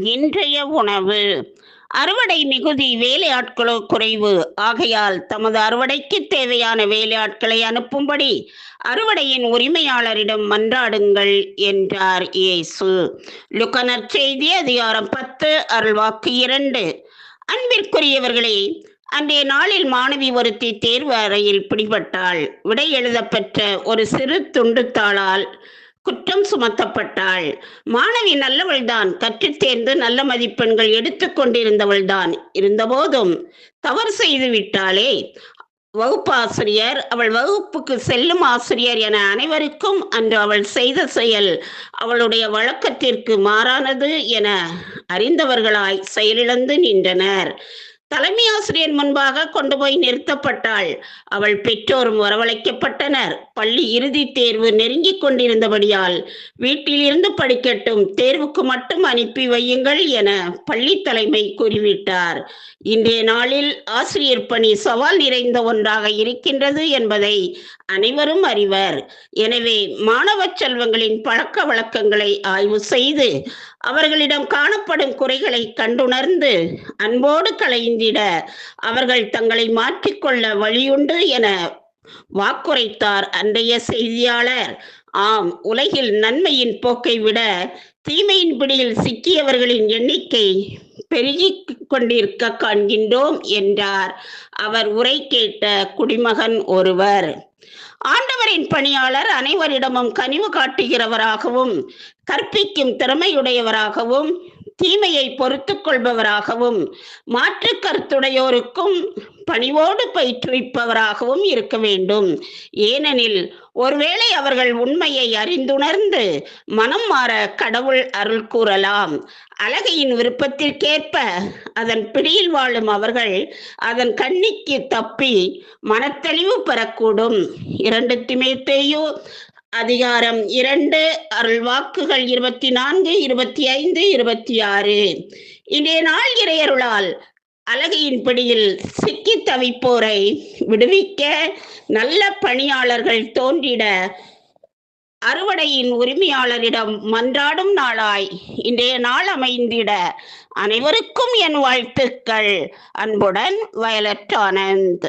இன்றைய உணவு. அறுவடை மிகுதி வேலையாட்களோ குறைவு. ஆகையால் தமது அறுவடைக்கு தேவையான வேலையாட்களை அனுப்பும்படி அறுவடையின் உரிமையாளரிடம் மன்றாடுங்கள் என்றார் இயேசு. லுக்கனர் செய்தி அதிகாரம் பத்து அருள்வாக்கு இரண்டு. அன்பிற்குரியவர்களே அன்றைய நாளில் மாணவி ஒருத்தி தேர்வு அறையில் பிடிபட்டாள். விடை எழுதப்பெற்ற ஒரு சிறு துண்டுத்தாளால் குற்றம் சுமத்தப்பட்டாள். மாணவி நல்லவள்தான். கற்றுத்தேர்ந்து நல்ல மதிப்பெண்கள் எடுத்துக்கொண்டிருந்தவள்தான் இருந்தபோதும் தவறு செய்து விட்டாளே. வகுப்பாசிரியர் அவள் வகுப்புக்கு செல்லும் ஆசிரியர் என அனைவருக்கும் அன்று அவள் செய்த செயல் அவளுடைய வழக்கத்திற்கு மாறானது என அறிந்தவர்களாய் செயலிழந்து நின்றனர். தலைமை ஆசிரியர் முன்பாக கொண்டு போய் நிறுத்தப்பட்டாள். அவள் பெற்றோரும் வரவழைக்கப்பட்டனர். பள்ளி இறுதித் தேர்வு நெருங்கிக் கொண்டிருந்தபடியால் வீட்டில் இருந்து படிக்கட்டும் தேர்வுக்கு மட்டும் அனுப்பி வையுங்கள் என பள்ளி தலைமை கூறிவிட்டார். இன்றைய நாளில் ஆசிரியர் பணி சவால் நிறைந்த ஒன்றாக இருக்கின்றது என்பதை அனைவரும் அறிவர். எனவே மாணவ செல்வங்களின் பழக்க வழக்கங்களை ஆய்வு செய்து அவர்களிடம் காணப்படும் குறைகளை கண்டுணர்ந்து அன்போடு களைந்திட அவர்கள் தங்களை மாற்றிக்கொள்ள வழியுண்டு என வாக்குரைத்தார் அன்றைய செய்தியாளர். ஆம் உலகில் நன்மையின் போக்கை விட தீமையின் பிடியில் சிக்கியவர்களின் எண்ணிக்கை பெருகி கொண்டிருக்க காண்கின்றோம் என்றார். அவர் உரை கேட்ட குடிமகன் ஒருவர். ஆண்டவரின் பணியாளர் அனைவரிடமும் கனிவு காட்டுகிறவராகவும் கற்பிக்கும் திறமையுடையவராகவும் தீமையை பொறுத்து கொள்பவராகவும் மாற்று கருத்துடையோருக்கும் பணிவோடு பயிற்றுவிப்பவராகவும் இருக்க வேண்டும். ஏனெனில் ஒருவேளை அவர்கள் உண்மையை அறிந்துணர்ந்து மனம் மாற கடவுள் அருள் கூறலாம். அழகையின் விருப்பத்திற்கேற்ப அதன் பிடியில் வாழும் அவர்கள் அதன் கண்ணிக்கு தப்பி மனத்தெளிவு பெறக்கூடும். இரண்டு திமேத்தேயு அதிகாரம் இரண்டு அருள்வாக்குகள் இருபத்தி நான்கு இருபத்தி ஐந்து இருபத்தி ஆறு இன்றைய நாள் இறையருளால் அழகையின் பிடியில் சிக்கி தவிப்போரை விடுவிக்க நல்ல பணியாளர்கள் தோன்றிட அறுவடையின் உரிமையாளரிடம் மன்றாடும் நாளாய் இன்றைய நாள் அமைந்திட அனைவருக்கும் என் வாழ்த்துக்கள். அன்புடன் வயலட் ஆனந்த்.